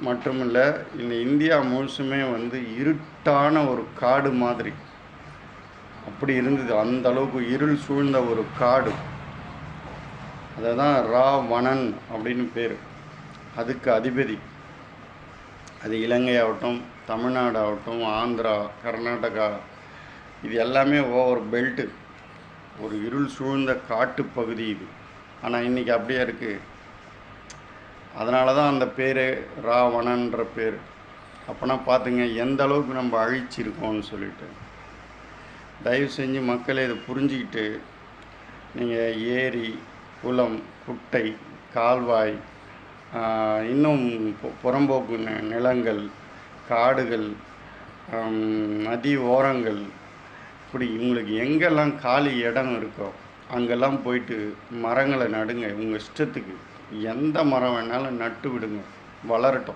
மட்டும் இல்லை இந்த இந்தியா முழுசுமே வந்து இருட்டான ஒரு காடு மாதிரி. அப்படி இருந்தது. அந்த அளவுக்கு இருள் சூழ்ந்த ஒரு காடு. அதை தான் ராவணன் அப்படின்னு பேர். அதுக்கு அதிபதி. அது இலங்கை ஆகட்டும் தமிழ்நாடு ஆகட்டும் ஆந்திரா கர்நாடகா. இது எல்லாமே ஓவர் பெல்ட்டு. ஒரு இருள் சூழ்ந்த காட்டு பகுதி இது. ஆனால் இன்றைக்கி அப்படியே இருக்குது அதனால தான் அந்த பேர் ராவணன்ற பேர். அப்போனா பார்த்துங்க எந்த அளவுக்கு நம்ம அழிச்சிருக்கோம்னு சொல்லிட்டு. தயவு செஞ்சு மக்களை இதை புரிஞ்சுக்கிட்டு நீங்கள் ஏரி குளம் குட்டை கால்வாய் இன்னும் புறம்போக்கு நிலங்கள் காடுகள் நதி ஓரங்கள் இப்படி உங்களுக்கு எங்கெல்லாம் காலி இடம் இருக்கோ அங்கெல்லாம் போயிட்டு மரங்களை நடுங்க உங்கள் இஷ்டத்துக்கு எந்த மரம் வேணாலும் நட்டு விடுங்க. வளரட்டும்.